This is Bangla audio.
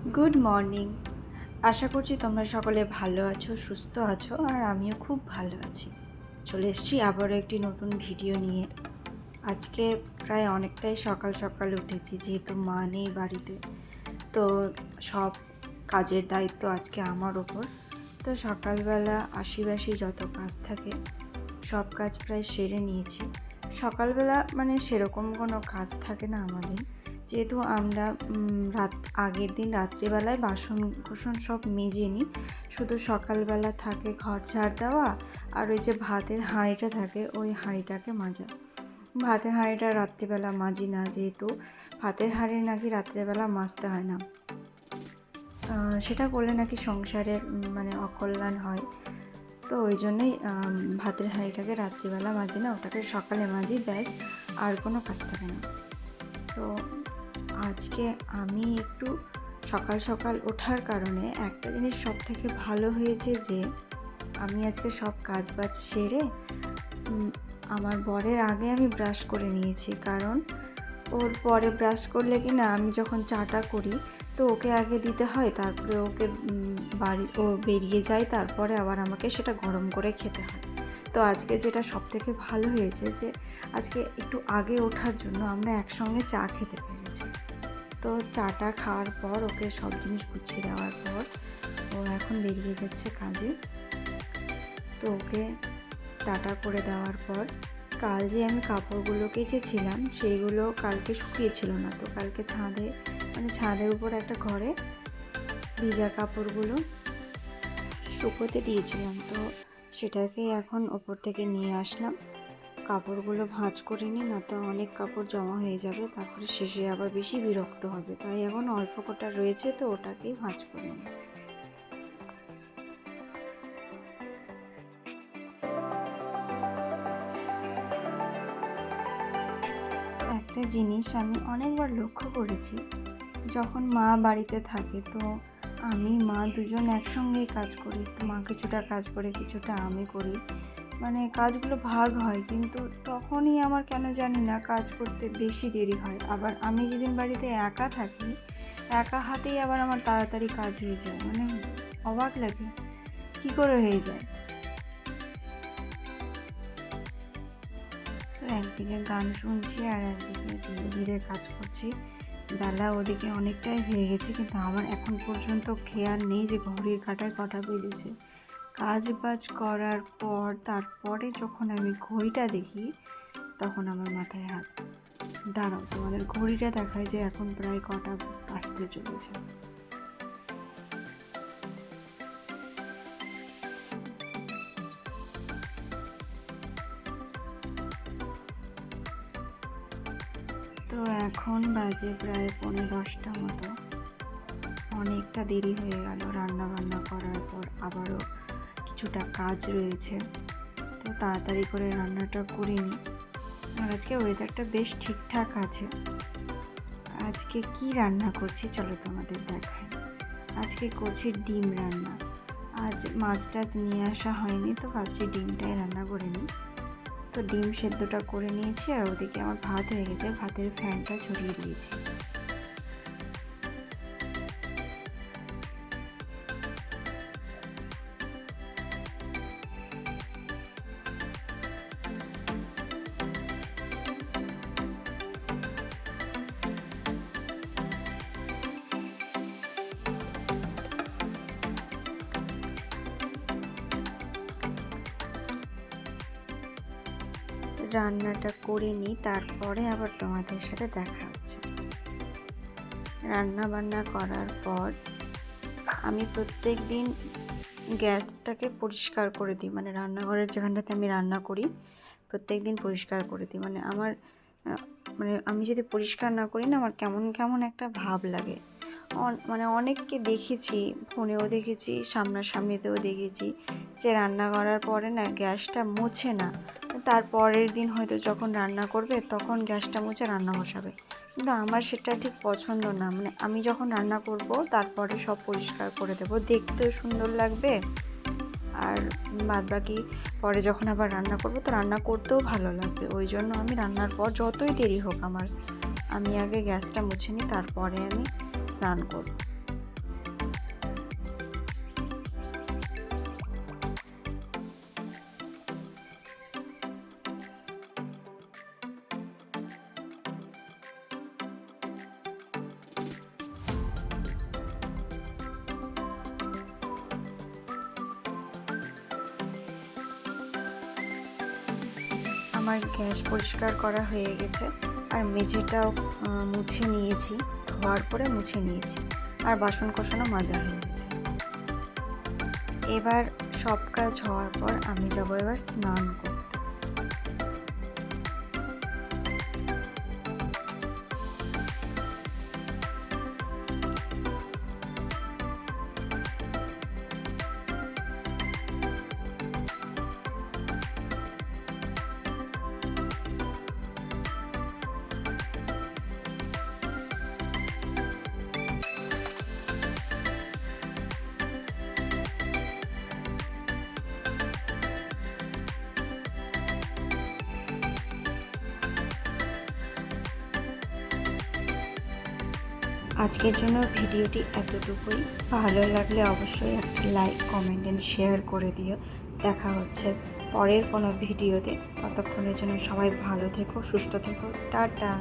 গুড মর্নিং আশা করছি তোমরা সকলে ভালো আছো, সুস্থ আছো, আর আমিও খুব ভালো আছি। চলে এসেছি আবারও একটি নতুন ভিডিও নিয়ে। আজকে প্রায় অনেকটাই সকাল সকাল উঠেছি, যেহেতু মা নেই বাড়িতে। তো সব কাজের দায়িত্ব আজকে আমার ওপর। তো সকালবেলা আশিবাসি যত কাজ থাকে, সব কাজ প্রায় সেরে নিয়েছি। সকালবেলা মানে সেরকম কোনো কাজ থাকে না আমাদের। যেহেতু আমরা রাত আগের দিন রাত্রিবেলায় বাসন কুসন সব মেজে নিই শুধু সকালবেলা থাকে ঘর ঝাড় দেওয়া আর ওই যে ভাতের হাঁড়িটা থাকে ওই হাঁড়িটাকে মাজা। ভাতের হাঁড়িটা রাত্রিবেলা মাজি না যেহেতু ভাতের হাঁড়ি নাকি রাত্রিবেলা মাজতে হয় না। সেটা করলে নাকি সংসারের উম, মানে অকল্যাণ হয়। তো ওই জন্যই ভাতের হাঁড়িটাকে রাত্রিবেলা মাজি না ওটাকে সকালে মাজি ব্যাস আর কোনো কাজ থাকে না। তো আজকে আমি একটু সকাল সকাল ওঠার কারণে একটা জিনিস সব থেকে ভালো হয়েছে যে, আমি আজকে সব কাজ বাজ সেরে আমার বরের আগে আমি ব্রাশ করে নিয়েছি। কারণ ওর পরে ব্রাশ করলে কি না, আমি যখন চাটা করি, তো ওকে আগে দিতে হয়, তারপরে ওকে বাড়ি, ও বেরিয়ে যায়, তারপরে আবার আমাকে সেটা গরম করে খেতে হয়। তো আজকে যেটা সব থেকে ভালো হয়েছে যে, আজকে একটু আগে ওঠার জন্য আমরা একসঙ্গে চা খেতে পেরেছি। তো চাটা খাওয়ার পর ওকে সব জিনিস গুছিয়ে দেওয়ার পর ও এখন বেরিয়ে যাচ্ছে কাজে। তো ওকে টাটা করে দেওয়ার পর কাল যে আমি কাপড়গুলো কেচেছিলাম সেইগুলো কালকে শুকিয়েছিল না তো কালকে ছাদে মানে ছাদের উপর একটা ঘরে ভিজা কাপড়গুলো শুকোতে দিয়েছিলাম তো সেটাকে এখন ওপর থেকে নিয়ে আসলাম। কাপড়গুলো ভাঁজ করে নিই না তো অনেক কাপড় জমা হয়ে যাবে, তারপরে শেষে আবার বেশি বিরক্ত হবে। তাই এখন অল্প কটা রয়েছে, তো ওটাকেই ভাঁজ করে নিই একটা জিনিস আমি অনেকবার লক্ষ্য করেছি, যখন মা বাড়িতে থাকে, তো আমি মা দুজন একসঙ্গেই কাজ করি, তো মা কিছুটা কাজ করে, কিছুটা আমি করি। মানে কাজগুলো ভাগ হয়, কিন্তু তখনই আমার কেন জানি না কাজ করতে বেশি দেরি হয়। আবার আমি যেদিন বাড়িতে একা থাকি, একা হাতেই আবার আমার তাড়াতাড়ি কাজ হয়ে যায়। মানে অবাক লাগে, কী করে হয়ে যায়? তো একদিকে গান শুনছি আর একদিকে ধীরে ধীরে কাজ করছি। বেলা ওদিকে অনেকটাই হয়ে গেছে, কিন্তু আমার এখন পর্যন্ত খেয়াল নেই যে ঘড়ির কাঁটায় কটা বেজেছে। কাজ বাজ করার পর তারপরে যখন আমি ঘড়িটা দেখি, তখন আমার মাথায় হাত, দাঁড়াও, তোমাদের ঘড়িটা দেখায় যে এখন প্রায় কটা বাজতে চলেছে। তো এখন বাজে প্রায় পনেরো দশটা মতো। অনেকটা দেরি হয়ে গেল রান্না বান্না করার পর আবারও কিছুটা কাজ রয়েছে। তো তাড়াতাড়ি করে রান্নাটা করে নিই। আর আজকে ওয়েদারটা বেশ ঠিকঠাক আছে। আজকে কি রান্না করছি চলো তোমাদের দেখাই। আজকে করছি ডিম রান্না। আজ মাছ টাছ নিয়ে আসা হয়নি, তো ভাবছি ডিমটাই রান্না করে নিই। তো ডিম সেদ্ধটা করে নিয়েছি আর ওদিকে আমার ভাত হয়ে গেছে। ভাতের ফ্যানটা ছড়িয়ে দিয়েছি। রান্নাটা করে নিই, তারপরে আবার তোমাদের সাথে দেখা হচ্ছে। রান্না বান্না করার পর আমি প্রত্যেক দিন গ্যাসটাকে পরিষ্কার করে দিই মানে রান্নাঘরের যেখানটাতে আমি রান্না করি, প্রত্যেক দিন পরিষ্কার করে দিই। মানে আমার মানে আমি যদি পরিষ্কার না করি না, আমার কেমন কেমন একটা ভাব লাগে। মানে অনেককে দেখেছি, ফোনেও দেখেছি, সামনাসামনিতেও দেখেছি যে রান্না করার পরে না গ্যাসটা মুছে না। তার পরের দিন হয়তো যখন রান্না করবে, তখন গ্যাসটা মুছে রান্না বসাবে। কিন্তু আমার সেটা ঠিক পছন্দ না। মানে আমি যখন রান্না করব, তারপরে সব পরিষ্কার করে দেবো। দেখতেও সুন্দর লাগবে। আর বাদ বাকি পরে যখন আবার রান্না করব, তো রান্না করতেও ভালো লাগবে। ওই জন্য আমি রান্নার পর যতই দেরি হোক আমার, আমি আগে গ্যাসটা মুছে নিই, তারপরে আমি স্নান করব। আমার গ্যাস পরিষ্কার করা হয়ে গেছে আর মেঝেটাও মুছে নিয়েছি। ধোয়ার পরে মুছে নিয়েছি। আর বাসন কোষণও মাজা হয়ে গেছে। এবার সব কাজ হওয়ার পর আমি যাব এবার স্নান করতে। আজকের জন্য ভিডিওটি এতটুকুই। ভালো লাগলে অবশ্যই একটা লাইক কমেন্ট অ্যান্ড শেয়ার করে দিও। দেখা হচ্ছে পরের কোনো ভিডিওতে। ততক্ষণের জন্য সবাই ভালো থেকো, সুস্থ থেকো। টাটা!